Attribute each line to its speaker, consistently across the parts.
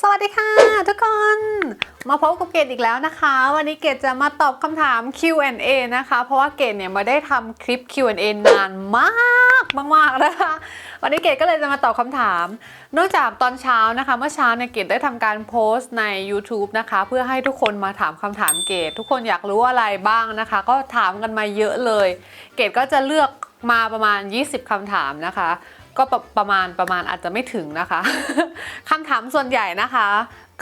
Speaker 1: สวัสดีค่ะทุกคน มาพบกับเกดอีกแล้วนะคะ วันนี้เกดจะมาตอบคำถาม Q&A นะคะ เพราะว่าเกดเนี่ยมาได้ทำคลิป Q&A นานมากมากๆนะคะ วันนี้เกดก็เลยจะมาตอบคำถามเนื่องจากตอนเช้านะคะ เมื่อเช้าเนี่ยเกดได้ทำการโพสต์ใน YouTube นะคะ เพื่อให้ทุกคนมาถามคำถามเกดทุกคนอยากรู้อะไรบ้างนะคะ ก็ถามกันมาเยอะเลย เกดก็จะเลือกมาประมาณ 20คำถามนะคะ ก็ประประมาณประมาณอาจจะไม่ถึงนะคะคำถามส่วนใหญ่นะคะ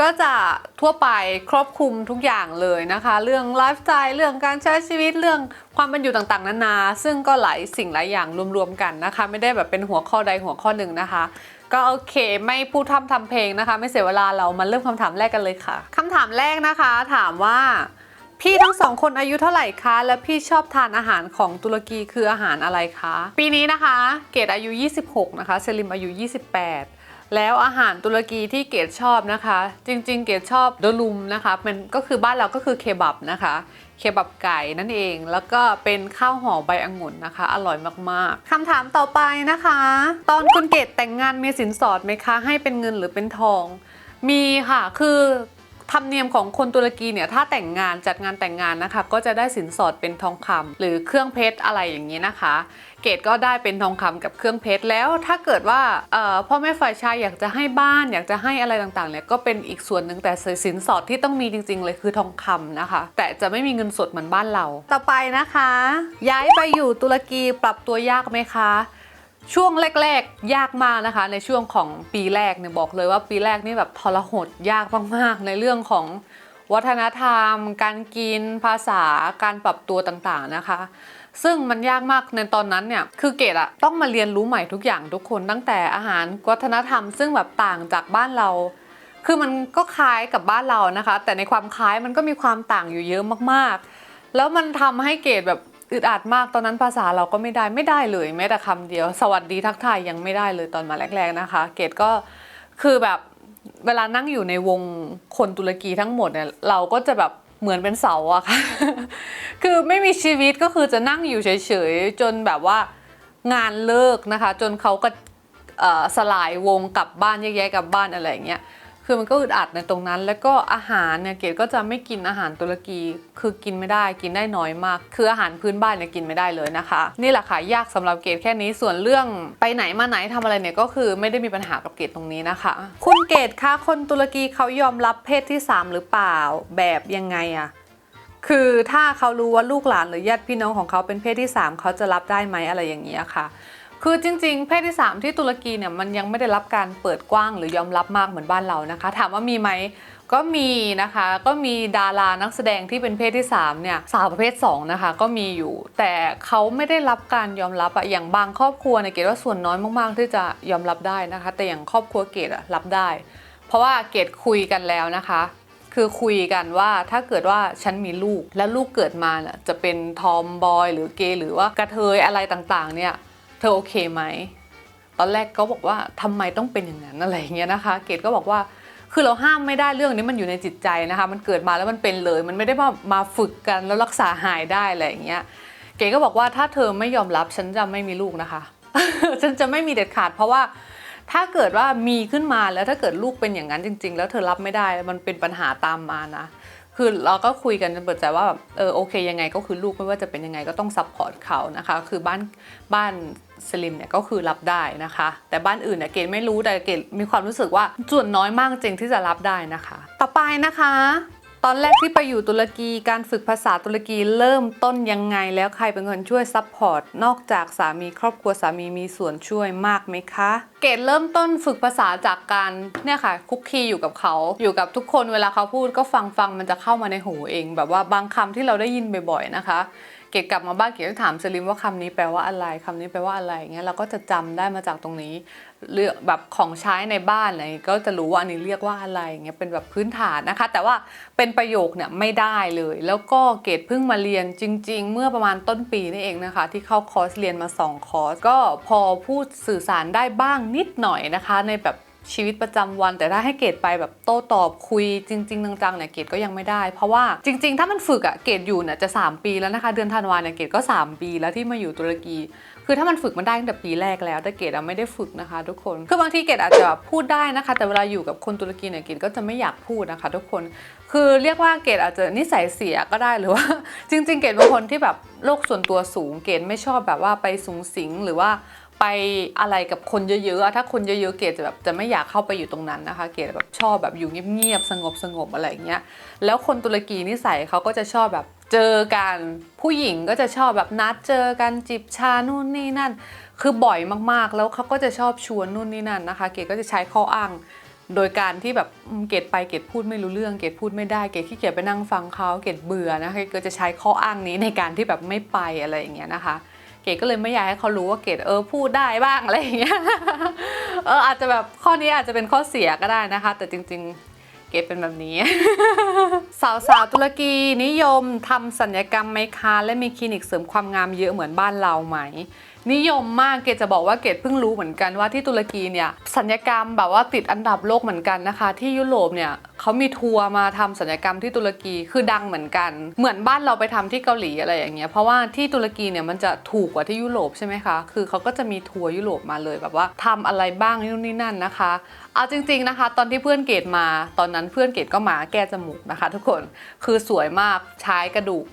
Speaker 1: ก็จะทั่วไปครอบคลุมทุกอย่างเลยนะคะ เรื่องไลฟ์สไตล์เรื่องการใช้ชีวิตเรื่องความเป็นอยู่ต่างๆนานา ซึ่งก็หลายสิ่งหลายอย่างรวมๆกันนะคะ ไม่ได้แบบเป็นหัวข้อใดหัวข้อหนึ่งนะคะ ก็โอเคไม่พูดทำทำเพลงนะคะ ไม่เสียเวลาเรามาเริ่มคำถามแรกกันเลยค่ะคำถามแรกนะคะ ถามว่า พี่ทั้งสองคนอายุเท่าไหร่คะ และพี่ชอบทานอาหารของตุรกีคืออาหารอะไรคะ ปีนี้นะคะ เกดอายุ 26 นะคะเซลิมอายุ 28แล้วอาหารตุรกีที่เกดชอบนะคะ จริงๆ เกดชอบโดลุมนะคะเป็นก็คือบ้านเราก็คือเคบับนะคะ เคบับไก่นั่นเอง แล้วก็เป็นข้าวห่อใบองุ่นนะคะ อร่อยมากๆคำถามต่อไปนะคะ ตอนคุณเกดแต่งงานมีสินสอดไหมคะ ให้เป็นเงินหรือเป็นทอง มีค่ะคือ ธรรมเนียมของคนตุรกีเนี่ยถ้าแต่งงานจัดงานแต่งงานนะคะ ก็จะได้สินสอดเป็นทองคำหรือเครื่องเพชรอะไรอย่างนี้นะคะ เกดก็ได้เป็นทองคำกับเครื่องเพชรแล้วถ้าเกิดว่าพ่อแม่ฝ่ายชายอยากจะให้บ้าน อยากจะให้อะไรต่างๆเนี่ยก็เป็นอีกส่วนหนึ่งแต่สินสอดที่ต้องมีจริง ๆ เลยคือทองคำนะคะ แต่จะไม่มีเงินสดเหมือนบ้านเรา ต่อไปนะคะ ย้ายไปอยู่ตุรกีปรับตัวยากไหมคะ ช่วงแรกๆ ยากมากนะคะ ในช่วงของปีแรกเนี่ยบอกเลยว่าปีแรกนี่แบบทรหดยากมากๆ ในเรื่องของวัฒนธรรม การกินภาษาการปรับตัวต่างๆนะคะ ซึ่งมันยากมากในตอนนั้นเนี่ยคือเกดอะต้องมาเรียนรู้ใหม่ทุกอย่างทุกคนตั้งแต่อาหารวัฒนธรรม ซึ่งแบบต่างจากบ้านเรา คือมันก็คล้ายกับบ้านเรานะคะ แต่ในความคล้ายมันก็มีความต่างอยู่เยอะมากๆ แล้วมันทำให้เกดแบบ อึดอัดมากตอนนั้นภาษาเราก็ไม่ได้ไม่ได้เลยแม้แต่คำเดียว สวัสดีทักทายยังไม่ได้เลยตอนมาแรก ๆนะคะ เกดก็คือแบบเวลานั่งอยู่ในวงคนตุรกีทั้งหมดเนี่ยเราก็จะแบบเหมือนเป็นเสาอะค่ะ คือไม่มีชีวิตก็คือจะนั่งอยู่เฉยๆ จนแบบว่างานเลิกนะคะ จนเขาก็สลายวงกลับบ้านแยกย้ายกลับบ้านอะไรอย่างเงี้ย คือมันก็อึดอัดในตรงนั้น แล้วก็อาหารเนี่ยเกดก็จะไม่กินอาหารตุรกี คือกินไม่ได้กินได้น้อยมาก คืออาหารพื้นบ้านเนี่ยกินไม่ได้เลยนะคะ นี่แหละค่ะยากสำหรับเกดแค่นี้ส่วนเรื่องไปไหนมาไหนทำอะไรเนี่ยก็คือไม่ได้มีปัญหากับเกดตรงนี้นะคะ คุณเกดคะคนตุรกีเขายอมรับเพศที่ 3 หรือเปล่าแบบยังไงอะคือถ้าเขารู้ว่าลูกหลานหรือญาติพี่น้องของเขาเป็นเพศที่ 3 เขาจะรับได้ไหมอะไรอย่างนี้ยค่ะ คือจริงๆ เพศที่ 3 ที่ตุรกีเนี่ยมันยังไม่ได้รับการเปิดกว้างหรือยอมรับมากเหมือนบ้านเรานะคะ ถามว่ามีไหมก็มีนะคะก็มีดารานักแสดงที่เป็นเพศที่3เนี่ยสาวประเภท2นะคะก็มีอยู่ แต่เขาไม่ได้รับการยอมรับอะอย่างบางครอบครัวเนี่ยเกดว่าส่วนน้อยมากๆ ที่จะยอมรับได้นะคะ แต่อย่างครอบครัวเกดอะรับได้ เพราะว่าเกดคุยกันแล้วนะคะ คือคุยกันว่าถ้าเกิดว่าฉันมีลูกแล้วลูกเกิดมาเนี่ยจะเป็นทอมบอยหรือเกย์หรือว่ากระเทยอะไรต่างๆเนี่ย เธอโอเคไหมตอนแรกก็บอกว่าทำไมต้องเป็นอย่างนั้นอะไรอย่างเงี้ยนะคะ เกดก็บอกว่าคือเราห้ามไม่ได้เรื่องนี้มันอยู่ในจิตใจนะคะ มันเกิดมาแล้วมันเป็นเลย มันไม่ได้มามาฝึกกันแล้วรักษาหายได้อะไรอย่างเงี้ย เก๋ก็บอกว่าถ้าเธอไม่ยอมรับฉันจะไม่มีลูกนะคะ ฉันจะไม่มีเด็ดขาด เพราะว่าถ้าเกิดว่ามีขึ้นมาแล้วถ้าเกิดลูกเป็นอย่างนั้นจริง ๆ แล้วเธอรับไม่ได้มันเป็นปัญหาตามมานะ คือเราก็คุยกันจนเปิดใจว่าแบบเออโอเคยังไงก็คือลูกไม่ว่าจะเป็นยังไงก็ต้องซัพพอร์ตเขานะคะคือบ้านบ้านสลิมเนี่ยก็คือรับได้นะคะ แต่บ้านอื่นเนี่ยเกดไม่รู้แต่เกดมีความรู้สึกว่าส่วนน้อยมากจริงที่จะรับได้นะคะ ต่อไปนะคะ ตอนแรกที่ไปอยู่ตุรกีการฝึกภาษาตุรกีเริ่มต้นยังไงแล้วใครเป็นคนช่วยซัพพอร์ตนอกจากสามีครอบครัวสามีมีส่วนช่วยมากไหมคะ เกดเริ่มต้นฝึกภาษาจากการเนี่ยค่ะคุกคีอยู่กับเขาอยู่กับทุกคนเวลาเขาพูดก็ฟังฟังมันจะเข้ามาในหูเอง แบบว่าบางคำที่เราได้ยินบ่อยๆนะคะ เกดกลับมาบ้านเกดก็ถามสลิมว่าคำนี้แปลว่าอะไรคำนี้แปลว่าอะไรเงี้ยเราก็จะจำได้มาจากตรงนี้เรื่องแบบของใช้ในบ้านอะไรก็จะรู้ว่าอันนี้เรียกว่าอะไรเงี้ยเป็นแบบพื้นฐานนะคะ แต่ว่าเป็นประโยคเนี่ยไม่ได้เลย แล้วก็เกดเพิ่งมาเรียนจริง ๆ เมื่อประมาณต้นปีนี่เองนะคะ ที่เข้าคอร์สเรียนมาสองคอร์ส ก็พอพูดสื่อสารได้บ้างนิดหน่อยนะคะ ในแบบ ชีวิตประจำวัน แต่ถ้าให้เกดไปแบบโต้ตอบคุยจริง ๆ จังๆเนี่ยเกดก็ยังไม่ได้ เพราะว่าจริง ๆ ถ้ามันฝึกอะเกดอยู่เนี่ยจะ 3 ปีแล้วนะคะเดือนธันวาเนี่ยเกดก็ 3 ปีแล้วที่มาอยู่ตุรกี คือถ้ามันฝึกมันได้ตั้งแต่ปีแรกแล้ว แต่เกดอะไม่ได้ฝึกนะคะ ทุกคนคือบางทีเกดอาจจะพูดได้นะคะ แต่เวลาอยู่กับคนตุรกีเนี่ยเกดก็จะไม่อยากพูดนะคะ ทุกคนคือเรียกว่าเกดอาจจะนิสัยเสียก็ได้หรือว่า จริง ๆ เกดเป็นคนที่แบบโลกส่วนตัวสูงเกดไม่ชอบแบบว่าไปสูงสิงหรือว่า ไปอะไรกับคนเยอะๆ ถ้าคนเยอะๆ เกดจะแบบจะไม่อยากเข้าไปอยู่ตรงนั้นนะคะ เกดแบบชอบแบบอยู่เงียบๆ สงบๆอะไรอย่างเงี้ย แล้วคนตุรกีนิสัยเขาก็จะชอบแบบเจอกันผู้หญิงก็จะชอบแบบนัดเจอกันจิบชานู่นนี่นั่น คือบ่อยมากๆ แล้วเขาก็จะชอบชวนนู่นนี่นั่นนะคะ เกดก็จะใช้ข้ออ้างโดยการที่แบบเกดไปเกดพูดไม่รู้เรื่องเกดพูดไม่ได้เกดขี้เกียจไปนั่งฟังเขาเกดเบื่อนะคะเกดก็จะใช้ข้ออ้างนี้ในการที่แบบไม่ไปอะไรอย่างเงี้ยนะคะ เกดก็เลยไม่อยากให้เขารู้ว่าเกดเออพูดได้บ้างอะไรอย่างเงี้ยเอออาจจะแบบข้อนี้อาจจะเป็นข้อเสียก็ได้นะคะ แต่จริง ๆเกดเป็นแบบนี้ สาวสาวตุรกีนิยมทำสัญญกรรมไหมคะ และมีคลินิกเสริมความงามเยอะเหมือนบ้านเราไหม นิยมมากเกดจะบอกว่าเกดเพิ่งรู้เหมือนกันว่าที่ตุรกีเนี่ยสัญญกรรมแบบว่าติดอันดับโลกเหมือนกันนะคะ ที่ยุโรปเนี่ยเขามีทัวร์มาทำสัญญกรรมที่ตุรกีคือดังเหมือนกัน เหมือนบ้านเราไปทำที่เกาหลีอะไรอย่างเงี้ยเพราะว่าที่ตุรกีเนี่ยมันจะถูกกว่าที่ยุโรปใช่ไหมคะคือเขาก็จะมีทัวร์ยุโรปมาเลยแบบว่าทำอะไรบ้างนู่นนี่นั่นนะคะเอาจริง ๆนะคะ ตอนที่เพื่อนเกดมา ตอนนั้นเพื่อนเกดก็มาแก้จมูกนะคะ ทุกคนคือสวยมากใช้กระดูก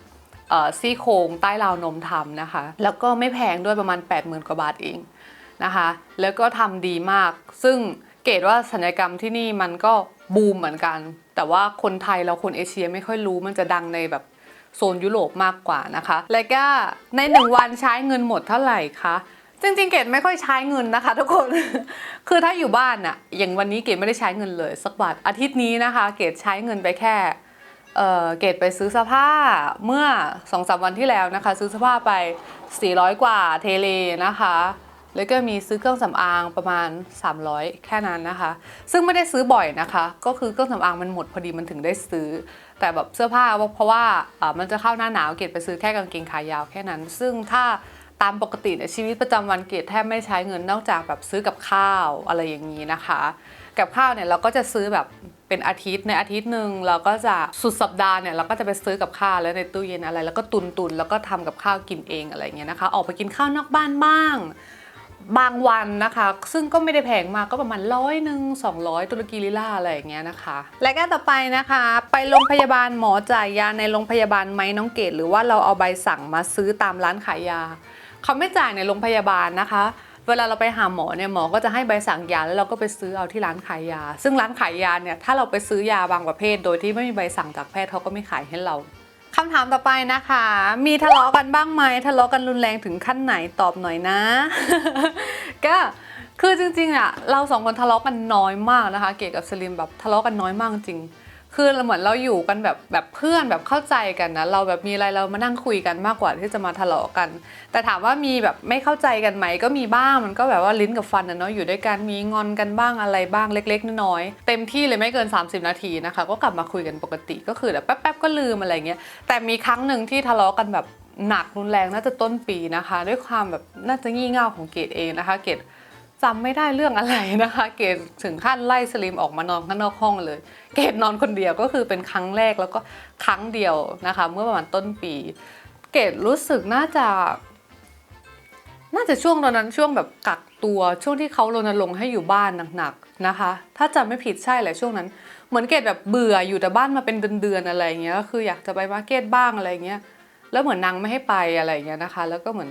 Speaker 1: ซี่โครงใต้ราวนมทำนะคะ แล้วก็ไม่แพงด้วยประมาณ 80,000 กว่าบาทเองนะคะ แล้วก็ทำดีมาก ซึ่งเกดว่าสัญญกรรมที่นี่มันก็บูมเหมือนกัน แต่ว่าคนไทยเราคนเอเชียไม่ค่อยรู้มันจะดังในแบบโซนยุโรปมากกว่านะคะ แล้วก็ในหนึ่งวันใช้เงินหมดเท่าไหร่คะจริงๆ เกดไม่ค่อยใช้เงินนะคะ ทุกคน คือถ้าอยู่บ้านอะอย่างวันนี้เกดไม่ได้ใช้เงินเลย สักบาทอาทิตย์นี้นะคะ เกดใช้เงินไปแค่ เกดไปซื้อเสื้อผ้าเมื่อ2องสาวันที่แล้วนะคะ ซื้อเสื้อผ้าไป 400 กว่าเทเลนะคะ แล้วก็มีซื้อเครื่องสำอางประมาณ 300 แค่นั้นนะคะ ซึ่งไม่ได้ซื้อบ่อยนะคะ ก็คือเครื่องสำอางมันหมดพอดีมันถึงได้ซื้อ แต่แบบเสื้อผ้าเพราะว่ามันจะเข้าหน้าหนาวเกดไปซื้อแค่กางเกงขายาวแค่นั้น ซึ่งถ้าตามปกติเนี่ยชีวิตประจำวันเกดแทบไม่ใช้เงินนอกจากแบบซื้อกับข้าวอะไรอย่างนี้นะคะ กับข้าวเนี่ยเราก็จะซื้อแบบ เป็นอาทิตย์ในอาทิตย์หนึ่งเราก็จะสุดสัปดาห์เนี่ยเราก็จะไปซื้อกับข้าวแล้วในตู้เย็นอะไร แล้วก็ตุนตุนๆแล้วก็ทำกับข้าวกินเองอะไรเงี้ยนะคะ ออกไปกินข้าวนอกบ้านบ้างบางวันนะคะ ซึ่งก็ไม่ได้แพงมากก็ประมาณร้อยหนึ่งสองร้อยตุรกีลิล่าอะไรอย่างเงี้ยนะคะ และก็ต่อไปนะคะ ไปโรงพยาบาลหมอจ่ายยาในโรงพยาบาลไหมน้องเกดหรือว่าเราเอาใบสั่งมาซื้อตามร้านขายยา เขาไม่จ่ายในโรงพยาบาลนะคะ เวลาเราไปหาหมอเนี่ยหมอก็จะให้ใบสั่งยาแล้วเราก็ไปซื้อเอาที่ร้านขายยา ซึ่งร้านขายยาเนี่ยถ้าเราไปซื้อยาบางประเภท โดยที่ไม่มีใบสั่งจากแพทย์เขาก็ไม่ขายให้เราคำถามต่อไปนะคะ มีทะเลาะกันบ้างไหมทะเลาะกันรุนแรงถึงขั้นไหนตอบหน่อยนะ ก็คือจริงๆอะเราสองคนทะเลาะกันน้อยมากนะคะ เกดกับสลิมแบบทะเลาะกันน้อยมากจริง คือเหมือนเราอยู่กันแบบแบบเพื่อนแบบเข้าใจกันนะเราแบบมีอะไรเรามานั่งคุยกันมากกว่าที่จะมาทะเลาะกัน แต่ถามว่ามีแบบไม่เข้าใจกันไหมก็มีบ้างมันก็แบบว่าลิ้นกับฟันนะเนาะอยู่ด้วยกันมีงอนกันบ้างอะไรบ้างเล็ก ๆ น้อยๆเต็มที่เลยไม่เกิน 30 นาทีนะคะ ก็กลับมาคุยกันปกติก็คือแบบแป๊บๆก็ลืมอะไรเงี้ยแต่มีครั้งหนึ่งที่ทะเลาะกันแบบหนักรุนแรงน่าจะต้นปีนะคะ ด้วยความแบบน่าจะงี่เง่าของเกดเองนะคะ เกด จำไม่ได้เรื่องอะไรนะคะ เกดถึงขั้นไล่สลิมออกมานอนข้างนอกห้องเลย เกดนอนคนเดียวก็คือเป็นครั้งแรกแล้วก็ครั้งเดียวนะคะ เมื่อประมาณต้นปี เกดรู้สึกน่าจะ น่าจะช่วงตอนนั้นช่วงแบบกักตัวช่วงที่เขารณรงค์ให้อยู่บ้านหนักๆนะคะ ถ้าจำไม่ผิดใช่แหละช่วงนั้น เหมือนเกดแบบเบื่ออยู่แต่บ้านมาเป็นเดือนๆอะไรเงี้ยก็คืออยากจะไปมาร์เก็ตบ้างอะไรเงี้ยแล้วเหมือนนางไม่ให้ไปอะไรเงี้ยนะคะ แล้วก็เหมือน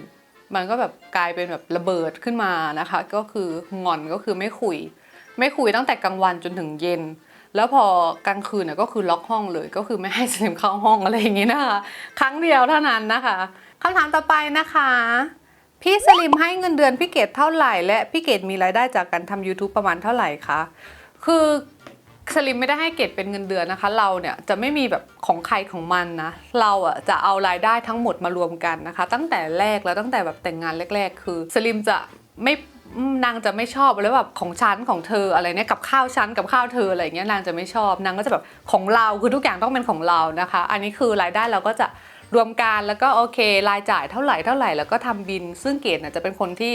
Speaker 1: มันก็แบบกลายเป็นแบบระเบิดขึ้นมานะคะ ก็คืองอนก็คือไม่คุย ไม่คุยตั้งแต่กลางวันจนถึงเย็น แล้วพอกลางคืนเนี่ยก็คือล็อกห้องเลย ก็คือไม่ให้สลิมเข้าห้องอะไรอย่างงี้นะคะ ครั้งเดียวเท่านั้นนะคะคำถามต่อไปนะคะ พี่สลิมให้เงินเดือนพี่เกดเท่าไหร่ และพี่เกดมีรายได้จากการทำ YouTube ประมาณเท่าไหร่คะคือ สลิมไม่ได้ให้เกดเป็นเงินเดือนนะคะ เราเนี่ยจะไม่มีแบบของใครของมันนะ เราอะจะเอารายได้ทั้งหมดมารวมกันนะคะ ตั้งแต่แรกแล้วตั้งแต่แบบแต่งงานแรก ๆ คือสลิมจะไม่นางจะไม่ชอบแล้วแบบของฉันของเธออะไรเนี่ยกับข้าวฉันกับข้าวเธออะไรอย่างเงี้ยนางจะไม่ชอบนางก็จะแบบของเราคือทุกอย่างต้องเป็นของเรานะคะ อันนี้คือรายได้เราก็จะ รวมกันแล้วก็โอเครายจ่ายเท่าไหร่เท่าไหร่แล้วก็ทำบิน ซึ่งเกดเนี่ยจะเป็นคนที่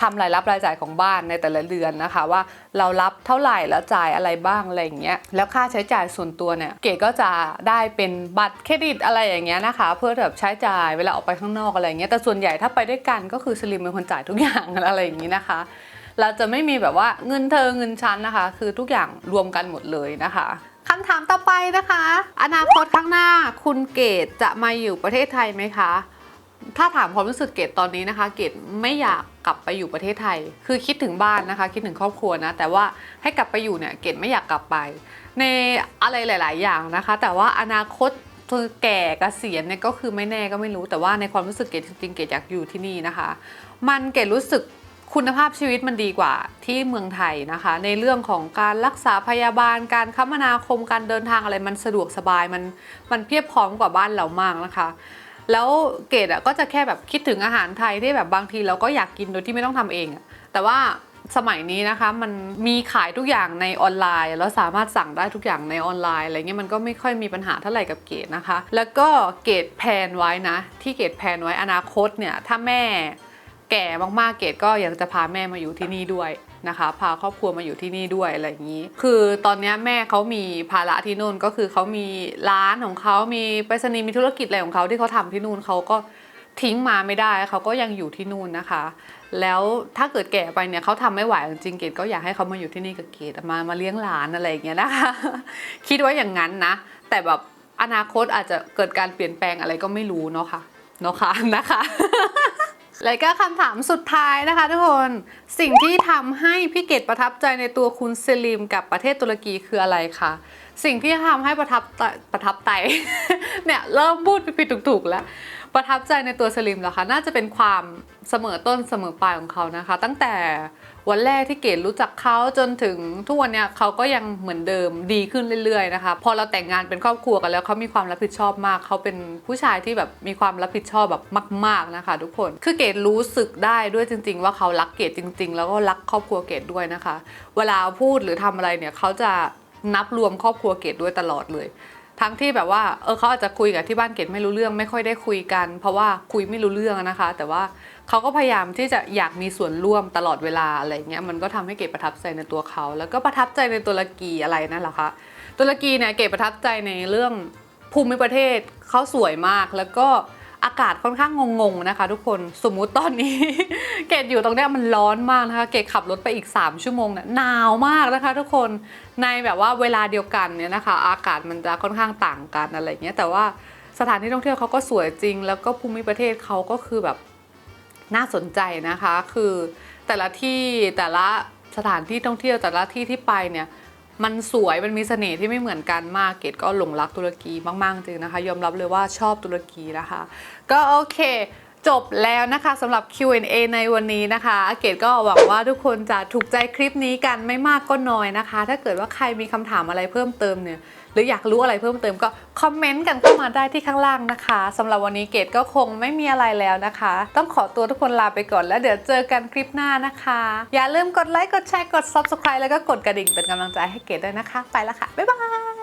Speaker 1: ทำรายรับรายจ่ายของบ้านในแต่ละเดือนนะคะ ว่าเรารับเท่าไหร่แล้วจ่ายอะไรบ้างอะไรอย่างเงี้ยแล้วค่าใช้จ่ายส่วนตัวเนี่ยเกดก็จะได้เป็นบัตรเครดิตอะไรอย่างเงี้ยนะคะ เพื่อแบบใช้จ่ายเวลาออกไปข้างนอกอะไรอย่างเงี้ยแต่ส่วนใหญ่ถ้าไปด้วยกันก็คือสลิมเป็นคนจ่ายทุกอย่างอะไรอย่างงี้นะคะเราจะไม่มีแบบว่าเงินเธอเงินฉันนะคะ คือทุกอย่างรวมกันหมดเลยนะคะ คำถามต่อไปนะคะ อนาคตข้างหน้าคุณเกดจะมาอยู่ประเทศไทยไหมคะ ถ้าถามความรู้สึกเกดตอนนี้นะคะ เกดไม่อยากกลับไปอยู่ประเทศไทย คือคิดถึงบ้านนะคะ คิดถึงครอบครัวนะ แต่ว่าให้กลับไปอยู่เนี่ยเกดไม่อยากกลับไป ในอะไรหลาย ๆ อย่างนะคะ แต่ว่าอนาคตตัวแก่เกษียณเนี่ยก็คือไม่แน่ก็ไม่รู้แต่ว่าในความรู้สึกเกดจริงๆเกดอยากอยู่ที่นี่นะคะ มันเกดรู้สึก คุณภาพชีวิตมันดีกว่าที่เมืองไทยนะคะ ในเรื่องของการรักษาพยาบาล การคมนาคมการเดินทางอะไรมันสะดวกสบายมันมันเพียบพร้อมกว่าบ้านเรามากนะคะ แล้วเกดอะก็จะแค่แบบคิดถึงอาหารไทยที่แบบบางทีเราก็อยากกินโดยที่ไม่ต้องทำเองแต่ว่าสมัยนี้นะคะมันมีขายทุกอย่างในออนไลน์ แล้วสามารถสั่งได้ทุกอย่างในออนไลน์อะไรเงี้ยมันก็ไม่ค่อยมีปัญหาเท่าไหร่กับเกดนะคะ แล้วก็เกดแพลนไว้นะ ที่เกดแพลนไว้อนาคตเนี่ยถ้าแม่ แก่มากๆเกดก็อยากจะพาแม่มาอยู่ที่นี่ด้วยนะคะ พาครอบครัวมาอยู่ที่นี่ด้วยอะไรอย่างนี้ คือตอนนี้แม่เขามีภาระที่นู่นก็คือเขามีร้านของเขามีไปรษณีย์มีธุรกิจอะไรของเขาที่เขาทำที่นู่นเขาก็ทิ้งมาไม่ได้เขาก็ยังอยู่ที่นู่นนะคะ แล้วถ้าเกิดแก่ไปเนี่ยเขาทำไม่ไหวจริงๆเกดก็อยากให้เขามาอยู่ที่นี่กับเกดมามาเลี้ยงหลานอะไรอย่างเงี้ยนะคะ คิดว่าอย่างนั้นนะ แต่แบบอนาคตอาจจะเกิดการเปลี่ยนแปลงอะไรก็ไม่รู้เนาะค่ะเนาะค่ะนะคะ แล้วก็คำถามสุดท้ายนะคะทุกคน สิ่งที่ทำให้พี่เกดประทับใจในตัวคุณเซลิมกับประเทศตุรกีคืออะไรคะสิ่งที่ทำให้ประทับประทับใจเนี่ยเริ่มพูดผิดถูกๆแล้ว ประทับใจในตัวสลิมเหรอคะ น่าจะเป็นความเสมอต้นเสมอปลายของเขานะคะ ตั้งแต่วันแรกที่เกดรู้จักเขาจนถึงทุกวันเนี้ยเขาก็ยังเหมือนเดิมดีขึ้นเรื่อยๆนะคะ พอเราแต่งงานเป็นครอบครัวกันแล้วเขามีความรับผิดชอบมาก เขาเป็นผู้ชายที่แบบมีความรับผิดชอบแบบมาก ๆนะคะ ทุกคน คือเกดรู้สึกได้ด้วยจริง ๆ ว่าเขารักเกดจริง ๆ แล้วก็รักครอบครัวเกดด้วยนะคะ เวลาพูดหรือทำอะไรเนี่ยเขาจะนับรวมครอบครัวเกดด้วยตลอดเลย ทั้งที่แบบว่าเออเขาอาจจะคุยกับที่บ้านเกดไม่รู้เรื่องไม่ค่อยได้คุยกัน เพราะว่าคุยไม่รู้เรื่องนะคะ แต่ว่าเขาก็พยายามที่จะอยากมีส่วนร่วมตลอดเวลาอะไรเงี้ยมันก็ทำให้เกดประทับใจในตัวเขาแล้วก็ประทับใจในตุรกีอะไรนั่นแหละคะตุรกีเนี่ยเกดประทับใจในเรื่องภูมิประเทศเขาสวยมากแล้วก็ อากาศค่อนข้างงงๆนะคะ ทุกคนสมมุติตอนนี้ เกดอยู่ตรงเนี้ยมันร้อนมากนะคะ เกดขับรถไปอีก 3 ชั่วโมงเนี่ยหนาวมากนะคะ ทุกคนในแบบว่าเวลาเดียวกันเนี่ยนะคะ อากาศมันจะค่อนข้างต่างกันอะไรเงี้ยแต่ว่าสถานที่ท่องเที่ยวเขาก็สวยจริง แล้วก็ภูมิประเทศเขาก็คือแบบน่าสนใจนะคะ คือแต่ละที่แต่ละสถานที่ท่องเที่ยวแต่ละที่ที่ไปเนี่ย มันสวยมันมีเสน่ห์ที่ไม่เหมือนกันมากเกดก็หลงรักตุรกีมากๆจริงนะคะ ยอมรับเลยว่าชอบตุรกีนะคะ ก็โอเคจบแล้วนะคะสำหรับ Q&A ในวันนี้นะคะอาเกดก็หวังว่าทุกคนจะถูกใจคลิปนี้กันไม่มากก็น้อยนะคะ ถ้าเกิดว่าใครมีคำถามอะไรเพิ่มเติมเนี่ย หรืออยากรู้อะไรเพิ่มเติมก็คอมเมนต์กันเข้ามาได้ที่ข้างล่างนะคะสำหรับวันนี้เกดก็คงไม่มีอะไรแล้วนะคะ ต้องขอตัวทุกคนลาไปก่อนแล้วเดี๋ยวเจอกันคลิปหน้านะคะ อย่าลืมกดไลค์กดแชร์กด Subscribe แล้วก็กดกระดิ่งเป็นกำลังใจให้เกดด้วยนะคะ ไปละค่ะ บ๊ายบาย